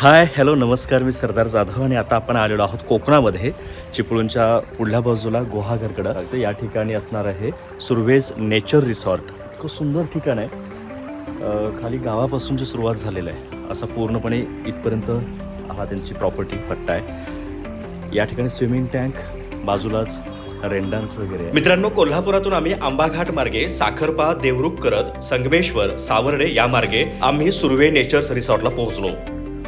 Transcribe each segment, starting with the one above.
Hi hello नमस्कार मी सरदार जाधव आणि आता आपण आलेलो आहोत कोकणामध्ये चिपळूणच्या पुढल्या बाजूला गुहागरकडं तर या ठिकाणी असणार आहे सुरवेज नेचर रिसॉर्ट. इतकं सुंदर ठिकाण आहे. खाली गावापासूनची सुरुवात झालेलं आहे असं पूर्णपणे इथपर्यंत हा त्यांची प्रॉपर्टी पट्टा आहे. या ठिकाणी स्विमिंग टँक बाजूलाच रेंडान्स वगैरे मित्रांनो कोल्हापुरातून आम्ही आंबाघाट मार्गे साखरपा देवरूप करत संगमेश्वर सावर्डे या मार्गे आम्ही सुर्वे नेचर्स रिसॉर्टला पोहोचलो.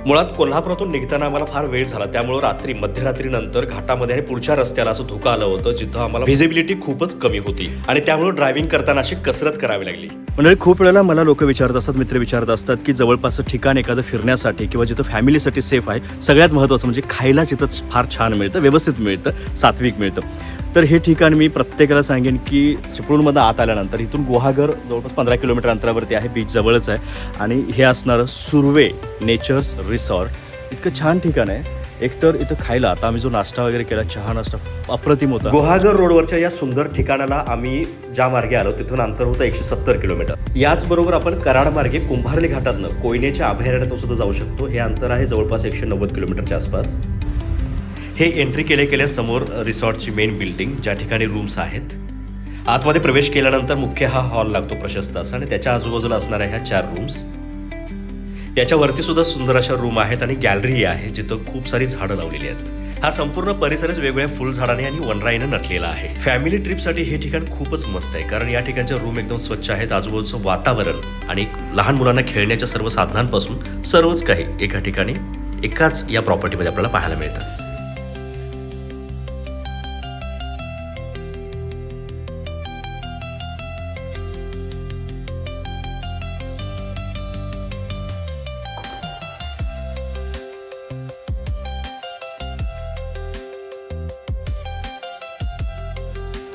मुळात कोल्हापुरातून निघताना आम्हाला फार वेळ झाला. त्यामुळे रात्री मध्यरात्रीनंतर घाटामध्ये आणि पुढच्या रस्त्याला असं धुकं आलं होतं जिथं आम्हाला व्हिजिबिलिटी खूपच कमी होती. आणि त्यामुळे ड्रायव्हिंग करताना अशी कसरत करावी लागली. म्हणजे खूप वेळेला मला लोक विचारत असतात मित्र विचारत असतात की जवळपासचं ठिकाण एखादं फिरण्यासाठी किंवा जिथं फॅमिलीसाठी सेफ आहे सगळ्यात महत्त्वाचं म्हणजे खायला जिथं फार छान मिळतं व्यवस्थित मिळतं सात्विक मिळतं. तर हे ठिकाण मी प्रत्येकाला सांगेन की चिपळूणमध्ये आत आल्यानंतर इथून गुहागर जवळपास पंधरा किलोमीटर अंतरावरती आहे बीच जवळच आहे. आणि हे असणारं सुर्वे नेचर्स रिसॉर्ट. इतकं छान ठिकाण आहे. एकतर इथं खायला आता आम्ही जो नाश्ता वगैरे केला चहा नाश्ता अप्रतिम होता. गुहागर रोडवरच्या या सुंदर ठिकाणाला आम्ही ज्या मार्गे आलो तिथून अंतर होतं एकशे सत्तर किलोमीटर. याचबरोबर आपण कराड मार्गे कुंभारली घाटातनं कोयनेच्या अभयारण्यातून सुद्धा जाऊ शकतो. हे अंतर आहे जवळपास एकशे नव्वद किलोमीटरच्या आसपास. हे एंट्री केले केल्या समोर रिसॉर्टची मेन बिल्डिंग ज्या ठिकाणी रूम्स आहेत. आतमध्ये प्रवेश केल्यानंतर मुख्य हा हॉल लागतो प्रशस्त असा आणि त्याच्या आजूबाजूला असणाऱ्या ह्या चार रूम्स याच्यावरती सुद्धा सुंदर अशा रूम आहेत आणि गॅलरी आहे जिथं खूप सारी झाडं लावलेली आहेत. हा संपूर्ण परिसरच वेगवेगळ्या फुलझाडाने आणि वनराईनं नटलेला आहे. फॅमिली ट्रिपसाठी हे ठिकाण खूपच मस्त आहे कारण या ठिकाणच्या रूम एकदम स्वच्छ आहेत आजूबाजूचं वातावरण आणि लहान मुलांना खेळण्याच्या सर्व साधनांपासून सर्वच काही एका ठिकाणी एकाच या प्रॉपर्टीमध्ये आपल्याला पाहायला मिळतं.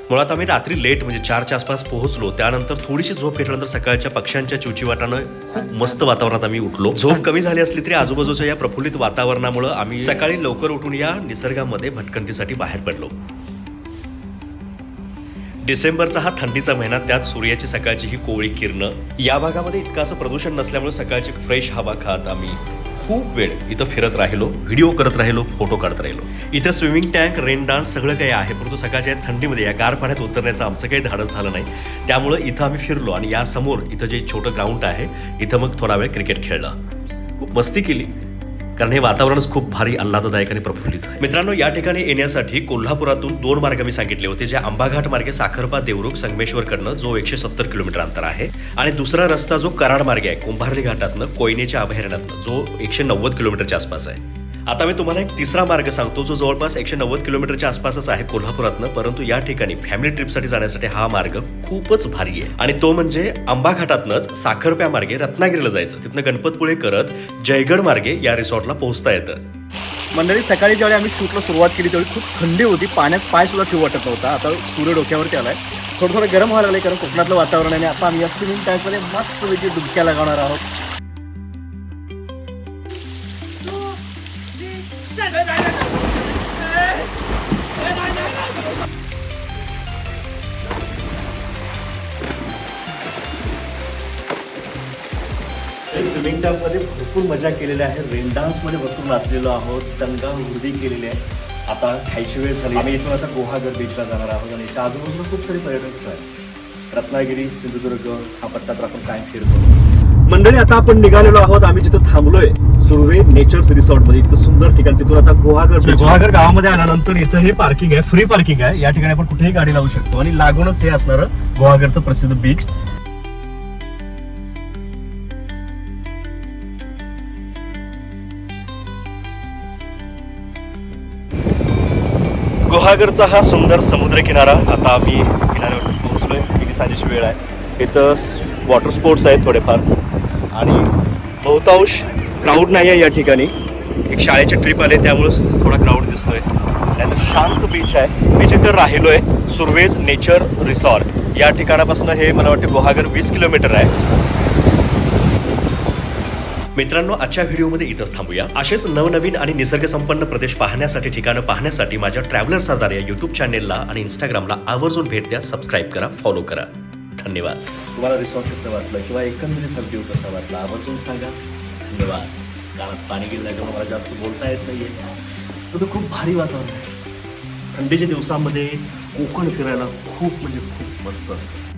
मुळात आम्ही रात्री लेट म्हणजे चारच्या आसपास पोहोचलो. त्यानंतर थोडीशी झोप घेतल्यानंतर सकाळच्या पक्ष्यांच्या चिवचिवाटानं खूप मस्त वातावरणात आम्ही उठलो. झोप कमी झाली असली तरी आजूबाजूच्या या प्रफुल्लित वातावरणामुळे आम्ही सकाळी लवकर उठून या निसर्गामध्ये भटकंतीसाठी बाहेर पडलो. डिसेंबरचा हा थंडीचा महिना त्यात सूर्याची सकाळची ही कोवळी किरणं. या भागामध्ये इतकं असं प्रदूषण नसल्यामुळे सकाळची फ्रेश हवा खात आम्ही खूप वेळ इथं फिरत राहिलो व्हिडिओ करत राहिलो फोटो काढत राहिलो. इथं स्विमिंग टँक रेन डान्स सगळं काही आहे परंतु सकाळच्या थंडीमध्ये या गार पाण्यात उतरण्याचं आमचं काही धाडस झालं नाही. त्यामुळं इथं आम्ही फिरलो आणि यासमोर इथं जे छोटं ग्राउंड आहे इथं मग थोडा वेळ क्रिकेट खेळला. खूप मस्ती केली. कारण हे वातावरणच खूप भारी आल्हाददायक आणि प्रफुल्लित आहे. मित्रांनो या ठिकाणी येण्यासाठी कोल्हापुरातून दोन मार्ग मी सांगितले होते जे आंबाघाट मार्गे साखरपा देवरुख संगमेश्वरकडनं जो एकशे सत्तर किलोमीटर अंतर आहे आणि दुसरा रस्ता जो कराड मार्गे आहे कुंभारली घाटातनं कोयनेच्या अभयारण्यातनं जो एकशे नव्वद किलोमीटरच्या आसपास आहे. आता मी तुम्हाला एक तिसरा मार्ग सांगतो जो जवळपास एकशे नव्वद किलोमीटरच्या आसपासच आहे कोल्हापुरातनं. परंतु या ठिकाणी फॅमिली ट्रिपसाठी जाण्यासाठी हा मार्ग खूपच भारी आहे. आणि तो म्हणजे आंबा घाटातनंच साखरप्या मार्गे रत्नागिरीला जायचं. तिथनं गणपतपुळे करत जयगड मार्गे या रिसॉर्टला पोहोचता येतं. मंडळी सकाळी ज्यावेळी आम्ही शूटला सुरुवात केली त्यावेळी खूप थंडी होती. पाण्यात पाय सुद्धा ठेवू वाटत नव्हता. आता सूर्य डोक्यावरती आलाय. थोडं थोडं गरम व्हायला लागले कारण कोकणातलं वातावरण आहे आणि आता आम्ही या स्विमिंग टँकमध्ये मस्त पैकी डुबक्या लगावणार आहोत. स्विमिंग भरपूर मजा केलेली आहे. रेन डान्समध्ये भरपूर नाचलेलो आहोत. तनगा हुरडी केलेली आहे. आता खायची वेळ झाली. आम्ही इथून आता गुहागर बीचला जाणार आहोत आणि इथं आजूबाजूला खूप सारे पर्यटन स्थळ आहेत. रत्नागिरी सिंधुदुर्ग हा पत्ता तर आपण काय फिरतो. मंडळी आता आपण निघालेलो आहोत. आम्ही जिथं थांबलोय सुर्वे नेचर्स रिसॉर्टमध्ये इतकं सुंदर ठिकाण. तिथून आता गुहागर गुहागर गावामध्ये आल्यानंतर इथं हे पार्किंग आहे. फ्री पार्किंग आहे. या ठिकाणी आपण कुठेही गाडी लावू शकतो. आणि लागूनच हे असणारं गुहागरचं प्रसिद्ध बीच गुहागरचा हा सुंदर समुद्र किनारा आता आम्ही किनाऱ्यावर पोहोचलोय. किती साजेची वेळ आहे. इथं वॉटर स्पोर्ट्स आहेत थोडेफार. आणि बहुतांश क्राऊड नाही आहे या ठिकाणी. एक शाळेची ट्रिप आले त्यामुळेच थोडा क्राऊड दिसतोय. नाहीतर शांत बीच आहे. मी जिथं आहे सुरवेज नेचर रिसॉर्ट या ठिकाणापासून हे मला वाटतं गुहागर वीस किलोमीटर आहे. मित्रांनो आजच्या व्हिडिओमध्ये इथंच थांबूया. असेच नवनवीन आणि निसर्गसंपन्न प्रदेश पाहण्यासाठी ठिकाणं पाहण्यासाठी माझ्या ट्रॅव्हलर सरदार या युट्यूब चॅनेलला आणि इंस्टाग्रामला आवर्जून भेट द्या सबस्क्राईब करा फॉलो करा. धन्यवाद. तुम्हाला रिसॉर्ट कसं वाटलं किंवा एकंदरीत व्ह्यू कसा वाटला आवर्जून सांगा. धन्यवाद. गाण्यात पाणी गेलं त्याच्यामुळे मला जास्त बोलता येत नाहीये. तर खूप भारी वातावरण आहे. थंडीच्या दिवसामध्ये कोकण फिरायला खूप म्हणजे खूप मस्त असतं.